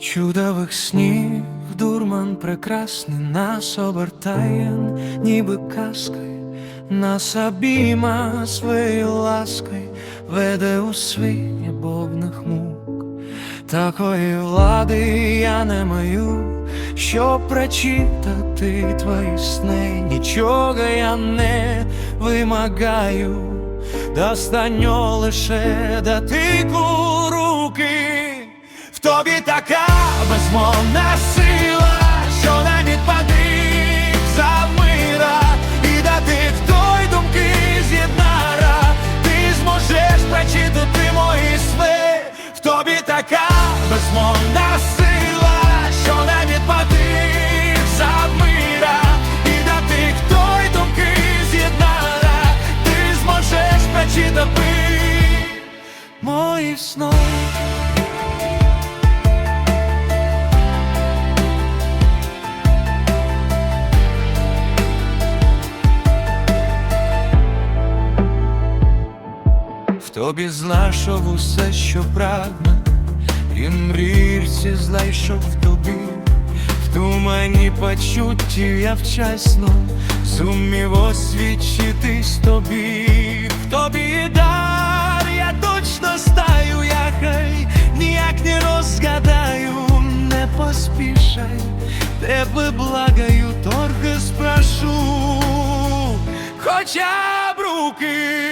Чудових снів, дурман прекрасний нас обертає, ніби казкою, нас обійма своєю ласкою веде у світ бовних мук. Такої влади я не маю, щоб прочитати твої сни, нічого я не вимагаю, достатньо лише дотику руки. Тобі така безмовна сила, що не відпадить за мира, і дати в той думки з'єднара, ти зможеш прочитати мої сни, в тобі така безмовна сила, що не тобі знайшов усе, що прагне, і мрірці знайшов в тобі, в тумані почуттів я вчасно. Зумів освічитись тобі, в тобі дар, я точно стаю, я хай ніяк не розгадаю, не поспішай, тебе благаю, торги спрошу, хоча б руки.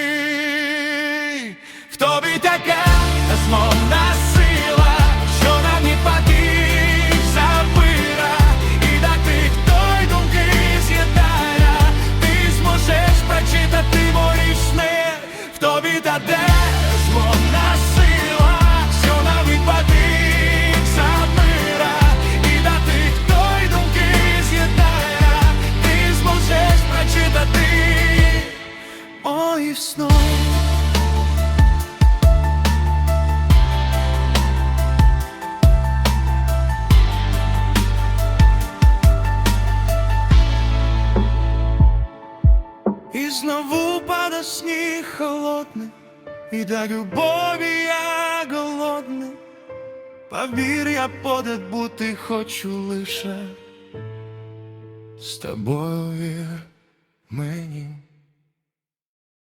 Знову пада сніг холодний, і до любові я голодний. Повір, я подат бути хочу лише з тобою мені.